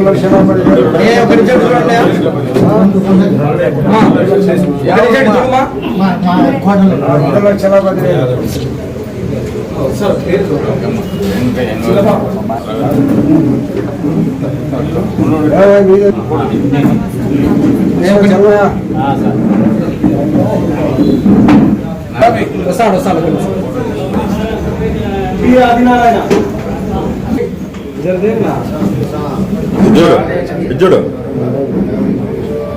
రెండు లక్షల పదివేలు ఏ ఒక నిమిషం చూడండి అమ్మా, ఒక నిమిషం చూడమ్మా. రెండు లక్షల పదివేలు ఏ, మీది- నేను చెన్నయ్య. వస్తాడు వస్తాడు ఒక నిమిషం.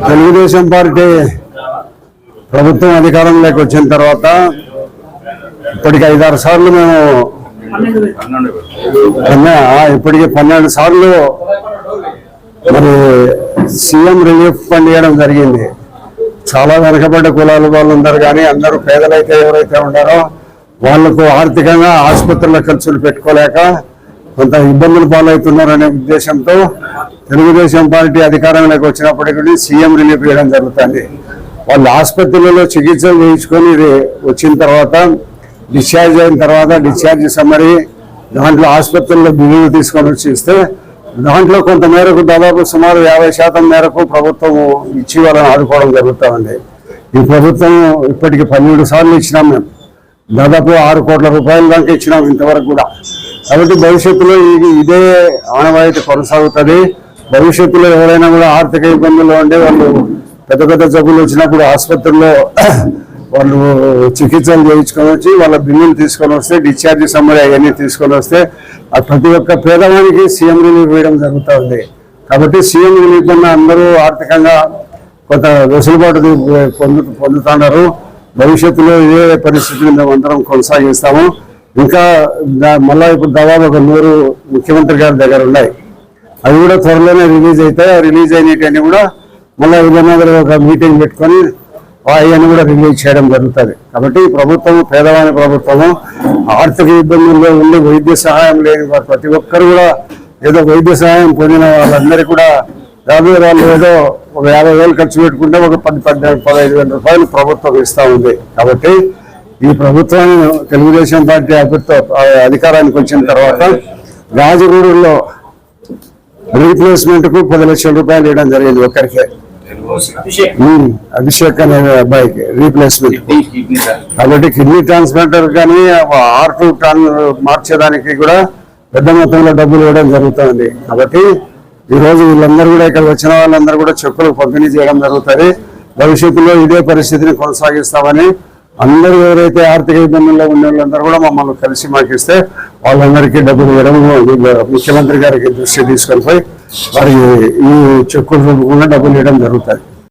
తెలుగుదేశం పార్టీ ప్రభుత్వం అధికారంలోకి వచ్చిన తర్వాత ఇప్పటికి ఐదారు సార్లు మేము ఇప్పటికి పన్నెండు సార్లు మరి సీఎం రిలీఫ్ ఫండ్ ఇవ్వడం జరిగింది. చాలా వెనకబడ్డ కులాల వాళ్ళు ఉన్నారు కానీ అందరూ పేదలైతే ఎవరైతే ఉన్నారో వాళ్ళకు ఆర్థికంగా ఆసుపత్రుల ఖర్చులు పెట్టుకోలేక కొంత ఇబ్బందులు పాలవుతున్నారనే ఉద్దేశంతో తెలుగుదేశం పార్టీ అధికారంలోకి వచ్చినప్పటికీ సీఎం రిలీఫ్ ఇవ్వడం జరుగుతుంది. వాళ్ళు ఆసుపత్రులలో చికిత్స చేయించుకొని వచ్చిన తర్వాత డిశ్చార్జ్ అయిన తర్వాత డిశ్చార్జ్ సమ్మరి దాంట్లో ఆసుపత్రుల్లో బిల్లులు తీసుకొని వచ్చి ఇస్తే దాంట్లో కొంత మేరకు దాదాపు సుమారు యాభై శాతం మేరకు ప్రభుత్వం ఇచ్చి వాళ్ళని ఆదుకోవడం జరుగుతూ ఈ ప్రభుత్వం ఇప్పటికి పన్నెండు సార్లు ఇచ్చినాం మేము. దాదాపు ఆరు కోట్ల రూపాయల దాకా ఇచ్చినాం ఇంతవరకు కూడా. కాబట్టి భవిష్యత్తులో ఇది ఇదే ఆనవాయితీ కొనసాగుతుంది. భవిష్యత్తులో ఎవరైనా కూడా ఆర్థిక ఇబ్బందులు ఉండే వాళ్ళు పెద్ద పెద్ద జబ్బులు వచ్చినప్పుడు ఆసుపత్రుల్లో వాళ్ళు చికిత్సలు చేయించుకొని వచ్చి వాళ్ళ బిల్లులు తీసుకొని వస్తే డిశ్చార్జ్ సమ్మరి అవన్నీ తీసుకొని వస్తే ప్రతి ఒక్క పేదవానికి సీఎం రిలీఫ్ వేయడం జరుగుతూ ఉంది కాబట్టి సీఎం రిలీఫ్ ఉన్న అందరూ ఆర్థికంగా కొంత వెసులుబాటు పొందు పొందుతున్నారు భవిష్యత్తులో ఇదే పరిస్థితిని మేము అందరం కొనసాగిస్తాము. ఇంకా దా- మళ్ళా ఇప్పుడు దాదాపు ఒక నూరు ముఖ్యమంత్రి గారి దగ్గర ఉన్నాయి. అవి కూడా త్వరలోనే రిలీజ్ అవుతాయి. రిలీజ్ అయినటువంటి కూడా మళ్ళీ విజయనగర్ ఒక మీటింగ్ పెట్టుకొని అవన్నీ కూడా రిలీజ్ చేయడం జరుగుతుంది. కాబట్టి ప్రభుత్వం పేదవాని ప్రభుత్వము ఆర్థిక ఇబ్బందుల్లో ఉండి వైద్య సహాయం లేని వారు ప్రతి ఒక్కరు కూడా ఏదో వైద్య సహాయం పొందిన వాళ్ళందరికీ కూడా రాబోయే వాళ్ళు ఏదో ఒక యాభై వేలు ఖర్చు పెట్టుకుంటే ఒక పది పద్దెనిమిది పదహైదు వేల రూపాయలు ప్రభుత్వం ఇస్తూ ఉంది. కాబట్టి ఈ ప్రభుత్వం తెలుగుదేశం పార్టీ అభివృద్ధి అధికారానికి వచ్చిన తర్వాత రాజగూడూరులో రీప్లేస్మెంట్కు పది లక్షల రూపాయలు ఇవ్వడం జరిగింది ఒక్కరికి. ఉమ్, అభిషేక్ అనే అబ్బాయికి రీప్లేస్మెంట్ కాబట్టి కిడ్నీ ట్రాన్స్ప్లాంటర్ కానీ హార్ట్ ట్రాన్ మార్చేదానికి కూడా పెద్ద మొత్తంలో డబ్బులు ఇవ్వడం జరుగుతుంది. కాబట్టి ఈ రోజు వీళ్ళందరూ కూడా ఇక్కడ వచ్చిన వాళ్ళందరూ కూడా చెక్కులు పంపిణీ చేయడం జరుగుతుంది. భవిష్యత్తులో ఇదే పరిస్థితిని కొనసాగిస్తామని అందరూ ఎవరైతే ఆర్థిక ఇబ్బందుల్లో ఉన్న వాళ్ళందరూ కూడా మమ్మల్ని కలిసి మాకు ఇస్తే వాళ్ళందరికీ డబ్బులు ఇవ్వడం ముఖ్యమంత్రి గారికి దృష్టి తీసుకొని పోయి వారికి ఈ చెక్కులు కూడా డబ్బులు ఇవ్వడం జరుగుతుంది